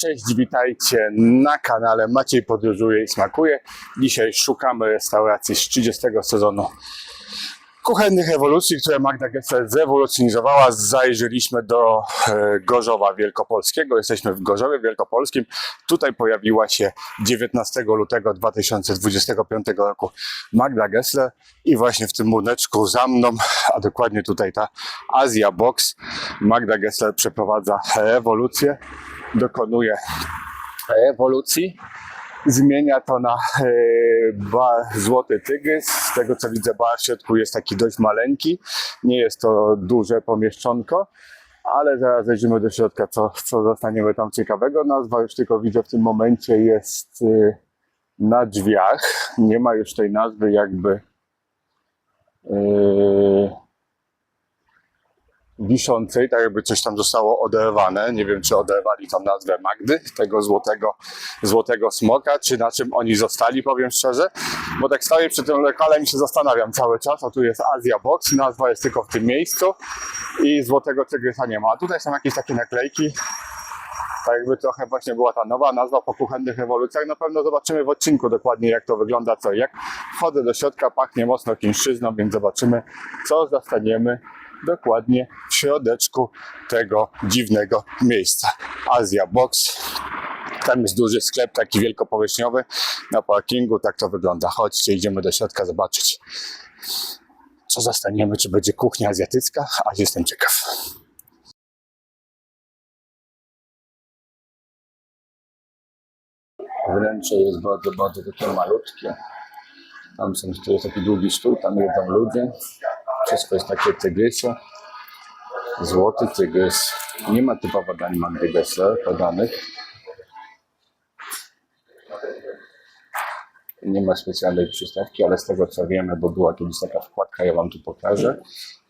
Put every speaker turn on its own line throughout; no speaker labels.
Cześć, witajcie na kanale Maciej Podróżuje i Smakuje. Dzisiaj szukamy restauracji z 30 sezonu kuchennych ewolucji, które Magda Gessler zrewolucjonizowała. Zajrzeliśmy do e, Gorzowa Wielkopolskiego. Jesteśmy w Gorzowie Wielkopolskim. Tutaj pojawiła się 19 lutego 2025 roku Magda Gessler i właśnie w tym młyneczku za mną, a dokładnie tutaj ta Asia Box, Magda Gessler przeprowadza rewolucję, dokonuje rewolucji zmienia to na e, Złoty Tygrys. Z tego co widzę, bar w środku jest taki dość maleńki. Nie jest to duże pomieszczonko, ale zaraz zejdziemy do środka, co, co zostaniemy tam ciekawego. Nazwa już tylko widzę w tym momencie jest e, na drzwiach. Nie ma już tej nazwy jakby e, wiszącej, tak jakby coś tam zostało oderwane. Nie wiem, czy oderwali tą nazwę Magdy, tego złotego, złotego smoka, czy na czym oni zostali, powiem szczerze. Bo tak stoję przy tym lokalem i się zastanawiam cały czas, a tu jest Asia Box, nazwa jest tylko w tym miejscu i złotego tygrysa nie ma. A tutaj są jakieś takie naklejki, tak jakby trochę właśnie była ta nowa nazwa po kuchennych rewolucjach. Na pewno zobaczymy w odcinku dokładnie jak to wygląda, co jak. Wchodzę do środka, pachnie mocno chińszczyzną, więc zobaczymy, co zastaniemy dokładnie w środeczku tego dziwnego miejsca. Asia Box. Tam jest duży sklep, taki wielkopowierzchniowy na parkingu. Tak to wygląda. Chodźcie, idziemy do środka zobaczyć, co zastaniemy, czy będzie kuchnia azjatycka, a jestem ciekaw. Wnętrze jest bardzo, bardzo takie malutkie. Tam są, jest taki długi stół, tam jedzą ludzie. Wszystko jest takie tygrysie. Złoty tygrys. Nie ma typowo Magdy Gessler podanych. Nie ma specjalnej przystawki, ale z tego co wiemy, bo była kiedyś taka wkładka, ja wam tu pokażę.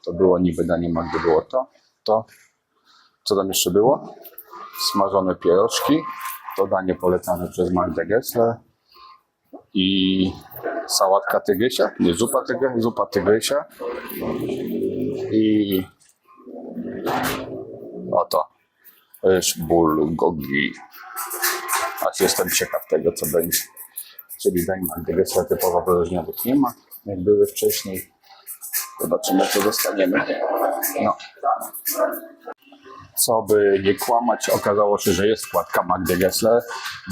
To było niby danie Magdy, było to, to. Co tam jeszcze było? Smażone pierożki. To danie polecane przez Magdę Gessler. I sałatka tygrysia, nie zupa, tygry, zupa tygrysia. I oto ryż bulgogi. Aż jestem ciekaw tego, co będzie. Czyli Magdy Gessler typowo wyróżnionych nie ma, jak były wcześniej. Zobaczymy, co dostaniemy. No. Co by nie kłamać, okazało się, że jest wkładka Magdy Gessler.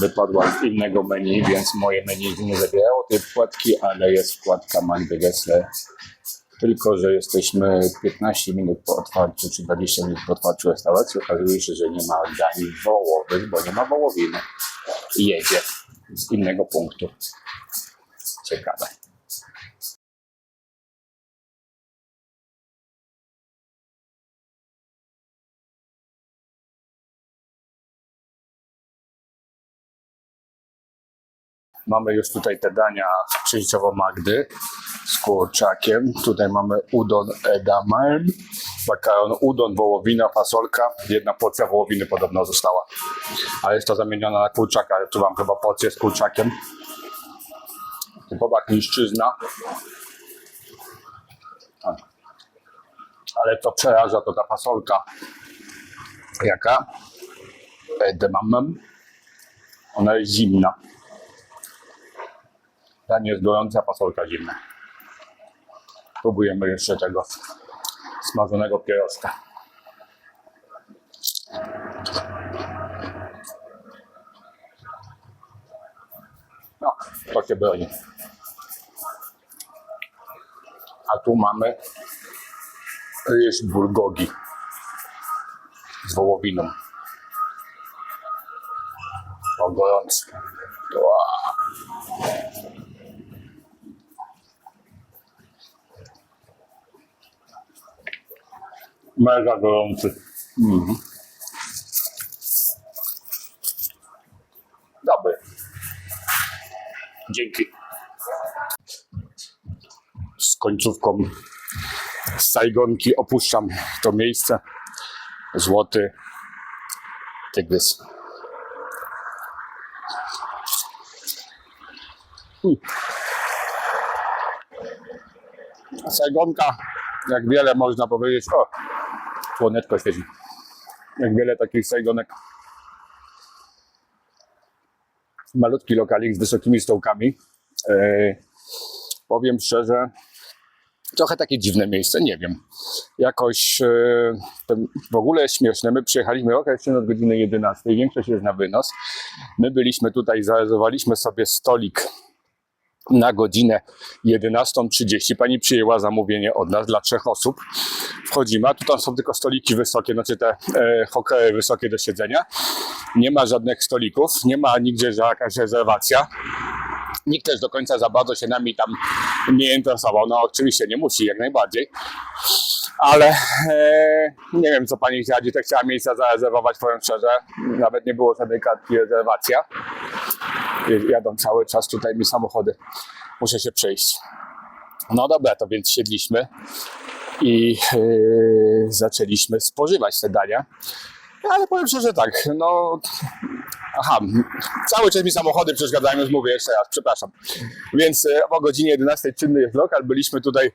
Wypadła z innego menu, więc moje menu nie zawierało tej wkładki, ale jest wkładka Magdy Gessler. Tylko, że jesteśmy 15 minut po otwarciu, czy 20 minut po otwarciu restauracji. Okazuje się, że nie ma dań wołowych, bo nie ma wołowiny. I jedzie z innego punktu. Ciekawe. Mamy już tutaj te dania częściowo Magdy z kurczakiem. Tutaj mamy udon edamame, makaron udon, wołowina, fasolka. Jedna porcja wołowiny podobno została. Ale jest to zamienione na kurczaka. Ja tu mam chyba porcję z kurczakiem. Typowa chińszczyzna. Tak. Ale to przeraża to ta fasolka. Jaka? Edamame. Ona jest zimna. Danie jest gorąca, fasolka zimna. Próbujemy jeszcze tego smażonego pierożka. No, to się broni. A tu mamy ryż bulgogi z wołowiną. O gorący. Wow. Mega gorący. Mhm. Dobry. Dzięki. Z końcówką z Saigonki opuszczam to miejsce. Złoty tygrys. Hmm. Saigonka, jak wiele można powiedzieć, o, słoneczko świeci. Jak wiele takich Saigonek Malutki lokalik z wysokimi stołkami. E, powiem szczerze, trochę takie dziwne miejsce, nie wiem. Jakoś to w ogóle śmieszne. My przyjechaliśmy określenie od godziny 11, większość jest na wynos. My byliśmy tutaj, zarezerwowaliśmy sobie stolik na godzinę 11.30. Pani przyjęła zamówienie od nas dla trzech osób. Wchodzimy, a tu tam są tylko stoliki wysokie, znaczy te e, hokeje wysokie do siedzenia. Nie ma żadnych stolików, nie ma nigdzie jakaś rezerwacja. Nikt też do końca za bardzo się nami tam nie interesował. No oczywiście nie musi, jak najbardziej. Ale e, nie wiem, co pani chciała, gdzie chciała miejsca zarezerwować, powiem szczerze. Nawet nie było żadnej kartki rezerwacja. Jadą cały czas tutaj mi samochody. Muszę się przejść. No dobra, to więc siedliśmy i yy, zaczęliśmy spożywać te dania. Ale powiem szczerze tak, no. Aha, cały czas mi samochody przeszkadzają, już mówię jeszcze raz, przepraszam. Więc e, o godzinie 11 czynny jest lokal, byliśmy tutaj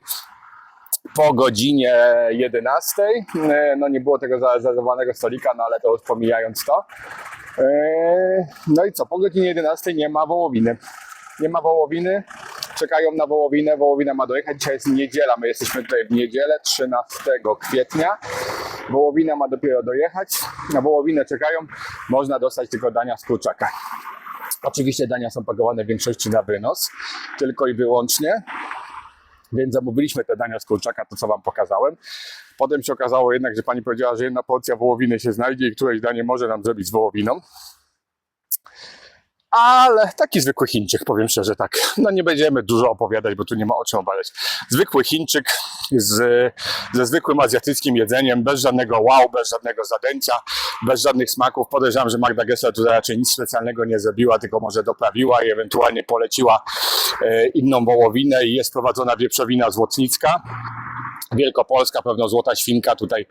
po godzinie 11. E, No nie było tego zarezerwowanego stolika, no ale to już pomijając to. E, No i co, po godzinie 11 nie ma wołowiny. Nie ma wołowiny, czekają na wołowinę, wołowina ma dojechać. Dzisiaj jest niedziela, my jesteśmy tutaj w niedzielę 13 kwietnia. Wołowina ma dopiero dojechać, na wołowinę czekają, można dostać tylko dania z kurczaka. Oczywiście dania są pakowane w większości na wynos, tylko i wyłącznie. Więc zamówiliśmy te dania z kurczaka, to co Wam pokazałem. Potem się okazało jednak, że Pani powiedziała, że jedna porcja wołowiny się znajdzie i któreś danie może nam zrobić z wołowiną. Ale taki zwykły Chińczyk, powiem szczerze tak. No nie będziemy dużo opowiadać, bo tu nie ma o czym obawiać. Zwykły Chińczyk z, ze zwykłym azjatyckim jedzeniem, bez żadnego wow, bez żadnego zadęcia, bez żadnych smaków. Podejrzewam, że Magda Gessler tutaj raczej nic specjalnego nie zrobiła, tylko może doprawiła i ewentualnie poleciła e, inną wołowinę i jest prowadzona wieprzowina złotnicka. Wielkopolska, pewno Złota Świnka tutaj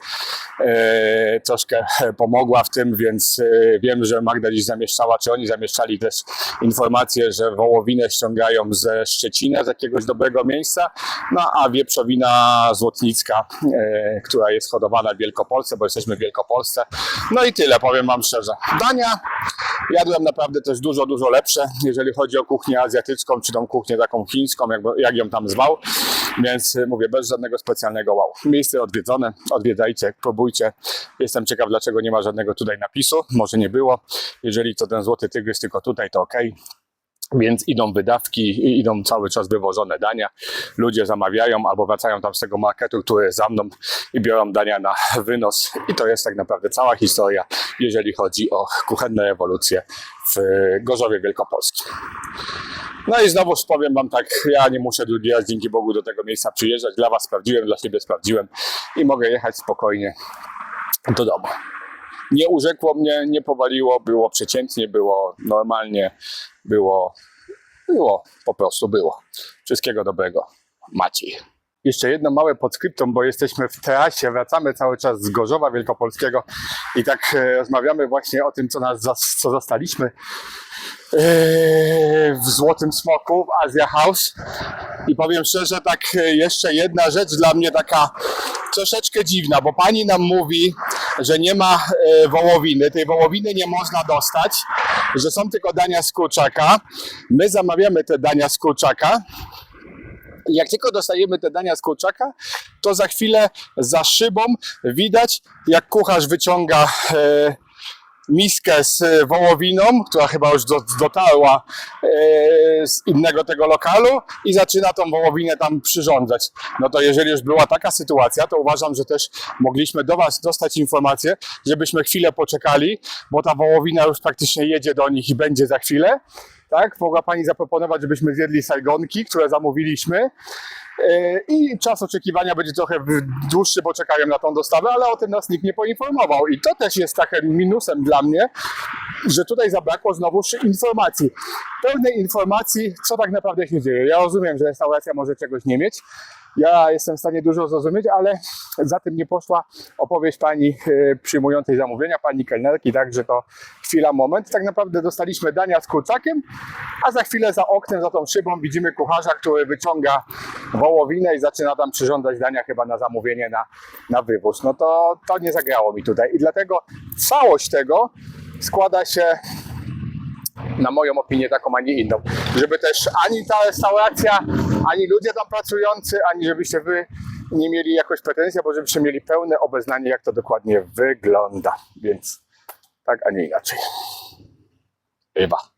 e, troszkę pomogła w tym, więc e, wiem, że Magda dziś zamieszczała, czy oni zamieszczali też informację, że wołowinę ściągają ze Szczecina, z jakiegoś dobrego miejsca, no a wieprzowina złotnicka, e, która jest hodowana w Wielkopolsce, bo jesteśmy w Wielkopolsce. No i tyle, powiem Wam szczerze. Dania jadłem naprawdę też dużo, dużo lepsze, jeżeli chodzi o kuchnię azjatycką, czy tą kuchnię taką chińską, jak, jak ją tam zwał, więc e, mówię, bez żadnego specjalnego wow. Miejsce odwiedzone, odwiedzajcie, próbujcie. Jestem ciekaw, dlaczego nie ma żadnego tutaj napisu, może nie było. Jeżeli to ten Złoty Tygrys tylko tutaj, to ok. Więc idą wydawki, idą cały czas wywożone dania. Ludzie zamawiają albo wracają tam z tego marketu, który jest za mną i biorą dania na wynos. I to jest tak naprawdę cała historia, jeżeli chodzi o kuchenne rewolucje w Gorzowie Wielkopolskim. No i znowu powiem Wam tak, ja nie muszę drugi raz dzięki Bogu do tego miejsca przyjeżdżać. Dla Was sprawdziłem, dla siebie sprawdziłem i mogę jechać spokojnie do domu. Nie urzekło mnie, nie powaliło, było przeciętnie, było normalnie, było, było, po prostu było. Wszystkiego dobrego. Maciej. Jeszcze jedno małe podskryptum, bo jesteśmy w trasie, wracamy cały czas z Gorzowa Wielkopolskiego i tak e, rozmawiamy właśnie o tym, co nas co zastaliśmy e, w Złotym Smoku, w Asia House. I powiem szczerze, tak e, jeszcze jedna rzecz dla mnie taka troszeczkę dziwna, bo pani nam mówi, że nie ma wołowiny, tej wołowiny nie można dostać, że są tylko dania z kurczaka. My zamawiamy te dania z kurczaka. Jak tylko dostajemy te dania z kurczaka, to za chwilę za szybą widać, jak kucharz wyciąga e, miskę z wołowiną, która chyba już do, dotarła e, z innego tego lokalu i zaczyna tą wołowinę tam przyrządzać. No to jeżeli już była taka sytuacja, to uważam, że też mogliśmy do Was dostać informację, żebyśmy chwilę poczekali, bo ta wołowina już praktycznie jedzie do nich i będzie za chwilę. Tak? Mogła Pani zaproponować, żebyśmy zjedli sajgonki, które zamówiliśmy. Yy, I czas oczekiwania będzie trochę dłuższy, bo czekają na tą dostawę, ale o tym nas nikt nie poinformował. I to też jest takim minusem dla mnie, że tutaj zabrakło znowu informacji. Pełnej informacji, co tak naprawdę się dzieje. Ja rozumiem, że restauracja może czegoś nie mieć. Ja jestem w stanie dużo zrozumieć, ale za tym nie poszła opowieść pani e, przyjmującej zamówienia, pani kelnerki, także to chwila, moment. Tak naprawdę dostaliśmy dania z kurczakiem, a za chwilę za oknem, za tą szybą widzimy kucharza, który wyciąga wołowinę i zaczyna tam przyrządzać dania chyba na zamówienie na, na wywóz. No to, to nie zagrało mi tutaj i dlatego całość tego składa się na moją opinię taką, a nie inną. Żeby też ani ta restauracja, ani ludzie tam pracujący, ani żebyście wy nie mieli jakoś pretensji, bo żebyście mieli pełne obeznanie, jak to dokładnie wygląda. Więc tak, a nie inaczej. Chyba.